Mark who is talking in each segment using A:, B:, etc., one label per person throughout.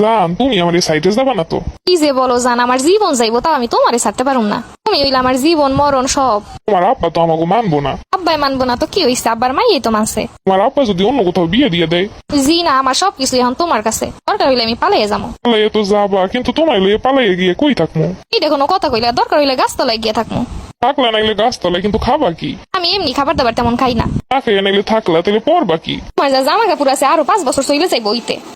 A: জান তুমি আমার এই সাইডে যাবা না তো।
B: কি যে বলো জান আমার জীবন যাইবো তাও আমি তোমারে ছাড়তে পারুম না। তুমি হইলে আমার জীবন মরণ সব।
A: তোমার আব্বা তো আমাকে মানবো না।
B: আব্বাই মানবো না তো কি হইছে? আব্বার মাইয়ে তো মানছে।
A: তোমার আব্বা যদি অন্য কোথাও বিয়ে দিয়ে দেয়?
B: জি না আমার সবকিছু এখন তোমার কাছে। দরকার হইলে আমি পালিয়ে যাব
A: পালাইয়ে তো যাবা কিন্তু তোমার লইয়ে পালাইয়ে গিয়ে কই থাকমু?
B: এটা কোনো কথা কইলে দরকার হইলে গাছতলায় গিয়ে থাকব
A: থাকলা নাইলে গাছতলায় কিন্তু খাবা কি?
B: আমি এমনি খাবার দাবার তেমন খাই না।
A: নাইলে থাকলা তাহলে পরবা কি?
B: তোমার যা জামা কাপড় আছে আরও পাঁচ বছর চলে যাইবো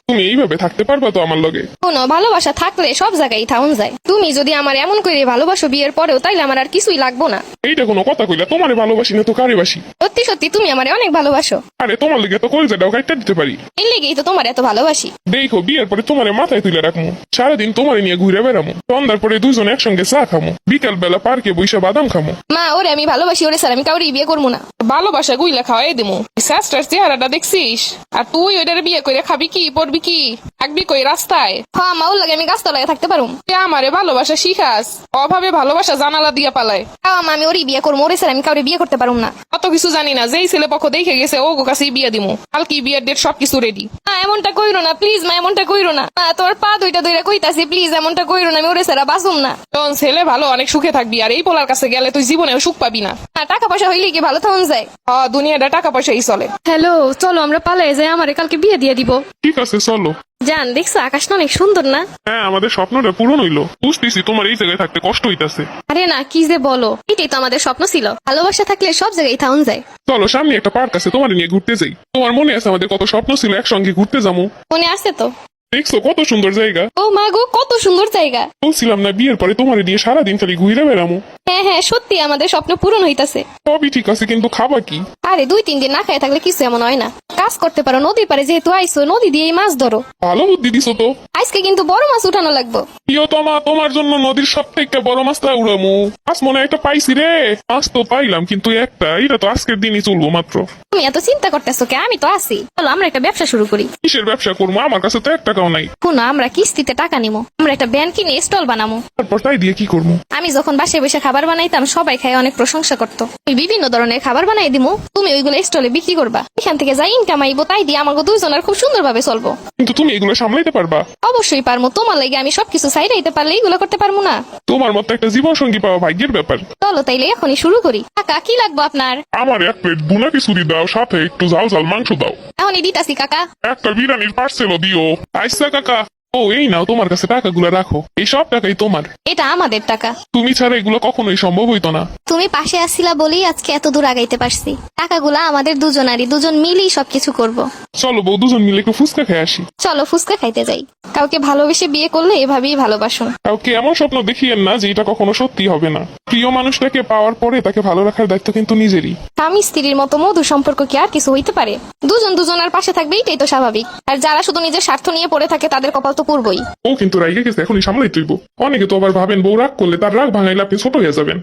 A: তুমি এইভাবে থাকতে পারবা তো আমার লগে?
B: কোনো ভালোবাসা থাকলে সব জায়গায় থাউন যায়। তুমি যদি আমার এমন করে ভালোবাসো বিয়ের পরেও তাইলে আমার আর কিছুই লাগবো না।
A: এইটা কোনো কথা কইলা তোমারে ভালোবাসি না তো কারে বাসি?
B: সত্যি সত্যি তুমি আমার অনেক ভালোবাসো।
A: আরে তোমার লেগে তো কলজাটাও কাটতে দিতে পারি।
B: এর লেগেই তো তোমার এত ভালোবাসি।
A: দেখো বিয়ের পরে তোমারে মাথায় তুলে রাখমু। সারাদিন তোমারে নিয়ে ঘুরে বেড়ামু। সন্ধ্যার পরে দুজন একসঙ্গে চা খামু। বিকাল বেলা পার্কে বইসা বাদাম খামু।
B: মা ওরে আমি ভালোবাসি ওরে স্যার আমি কাউরে বিয়ে করব না।
C: ভালোবাসা গুইলা খাওয়াই দিমু। সাস্টার চেহারাটা দেখছিস? আর তুই ওইটারে বিয়ে করে খাবি কি পড়বি কি? থাকবি কই রাস্তায়?
B: হ্যাঁ মা ওর লাগে আমি গাছতলায় থাকতে পারুম।
C: তুই আমারে ভালোবাসা শিখাস? অভাবে ভালোবাসা জানালা দিয়া পালায়।
B: হ্যাঁ আমি ওরই বিয়ে করব ওরে স্যার আমি কাউরে বিয়ে করতে পারুম না।
C: অত কিছু জানি না যেই ছেলে পক্ষ দেখে গেছে ও কাছেই বিয়ে দিমু। কালকে বিয়ের ডেট সবকিছু রেডি
B: মা এমনটা কইরো না প্লিজ মা এমনটা কইরো না। মা তোর পা দুইটা দুইটা কইতাছি প্লিজ এমনটা কইরো না আমি ওরে স্যার বাসুম না।
C: তখন ছেলে ভালো অনেক সুখে থাকবি আর এই পোলার কাছে গেলে তুই জীবনেও সুখ পাবি না।
B: হ্যাঁ, টাকা পয়সা হইলে কি ভালো থাকুন যায়?
C: হ দুনিয়াটা টাকা পয়সাই চলে।
B: হ্যালো চলো আমরা পালাই যাই আমারে কালকে বিয়ে দিয়ে দিব।
A: ঠিক আছে চলো।
B: জান দেখছ আকাশটা অনেক সুন্দর না?
A: হ্যাঁ আমাদের স্বপ্নটা পূরণ হইল। বুঝতেছি তোমার এই জায়গায় থাকতে কষ্ট হইতাছে।
B: আরে না কি যে বলো। এটাই তো আমাদের স্বপ্ন ছিল। ভালোবাসা থাকলে সব জায়গায় থাউন যায়।
A: চলো সামনে একটা পার্ক আছে তোমার নিয়ে ঘুরতে যাই। তোমার মনে আছে আমাদের কত স্বপ্ন ছিল একসঙ্গে ঘুরতে যাব?
B: মনে আছে তো?
A: দেখছ কত সুন্দর জায়গা।
B: ও মা গো কত সুন্দর জায়গা।
A: বলছিলাম না বিয়ের পরে তোমার দিয়ে সারাদিন খালি ঘুরে বেড়ামো।
B: হ্যাঁ হ্যাঁ সত্যি আমাদের স্বপ্ন পূরণ হইতাছে।
A: সবই ঠিক আছে কিন্তু খাবা কি?
B: আরে দুই তিন দিন না খায় থাকলে কিছু এমন হয় না। কাজ করতে পারো নদীর পারে যেহেতু আইসো নদী দিয়েই মাছ ধরো।
A: ভালো বুদ্ধি দিছো তো।
B: আজকে কিন্তু বড় মাছ উঠানো লাগবো।
A: প্রিয় তোমা তোমার জন্য নদীর সব থেকে বড় মাছটা উড়ামু। মাছ মনে একটা পাইছি রে। মাছ তো পাইলাম কিন্তু একটা এটা তো আজকের দিনই চলবো মাত্র।
B: তুমি এত চিন্তা করতেছো কে? আমি তো আছি। চলো আমরা একটা ব্যবসা শুরু করি।
A: কিসের ব্যবসা করব? আমার কাছে তো এক টাকাও নাই।
B: শুনো আমরা কিস্তিতে টাকা নিবো আমরা একটা ব্যান কিনে স্টল বানাবো
A: তারপর তাই দিয়ে কি করব?
B: আমি যখন বাসায় বসে খাবার বানাইতাম সবাই খাই অনেক প্রশংসা করতো। আমি বিভিন্ন ধরনের খাবার বানাই দিমু। তুমি ওইগুলো স্টলে বিক্রি করবা। এখান থেকে যাই ইনকাম আইবো তাই দিয়ে আমাকে দুইজনের খুব সুন্দরভাবে চলবো।
A: কিন্তু তুমি এগুলো সামলাইতে পারবা?
B: অবশ্যই পারব তোমার লাগে আমি সবকিছু সাইড আইতে পারলে এগুলো করতে পারব না।
A: তোমার মতো একটা জীবন সঙ্গী পাওয়া ভাগ্যের ব্যাপার।
B: চলো তাইলে এখনই শুরু করি। কাকা কি লাগবে আপনার?
A: আমার এক প্লেট বুনা খিচুড়ি দাও সাথে একটু জাল জাল মাংস দাও।
B: এখনই দিতাছি কাকা।
A: একটা বিরিয়ানির পার্সেলও দিও। আইসা কাকা। ও এই নাও তোমার কাছে টাকাগুলো রাখো। এই সব টাকাই তোমার।
B: এটা আমাদের টাকা।
A: তুমি ছাড়া এগুলো কখনোই সম্ভব হইতো না।
B: তুমি পাশে আসছিলা বলেই আজকে এত দূর আগাইতে পারছি। টাকাগুলা আমাদের দুজনারই দুজন মিলেই সবকিছু করব।
A: চলো বউ দুজন মিলে একটু ফুচকা খেয়ে আসি।
B: চলো ফুচকা খাইতে যাই। কাউকে ভালোবেসে বিয়ে করলে এভাবেই ভালোবাসুন।
A: কাউকে এমন স্বপ্ন দেখিয়েন না যে এটা কখনো সত্যি হবে না। প্রিয় মানুষটাকে পাওয়ার পরে তাকে ভালো রাখার দায়িত্ব কিন্তু নিজেরই।
B: স্বামী স্ত্রীর মতো মধুর সম্পর্ক কি আর কিছু হইতে পারে? দুজন দুজনের পাশে থাকবে, এটাই তো স্বাভাবিক। আর যারা শুধু নিজের স্বার্থ নিয়ে পড়ে থাকে, তাদের কপাল তো পূর্বই।
A: ও, কিন্তু রাইগে গেছে, এখনই সামলাই তুইব। অনেকে তো আবার ভাবেন, বউ রাগ করলে তার রাগ ভাঙাইলে আপনি ছোট হয়ে যাবেন।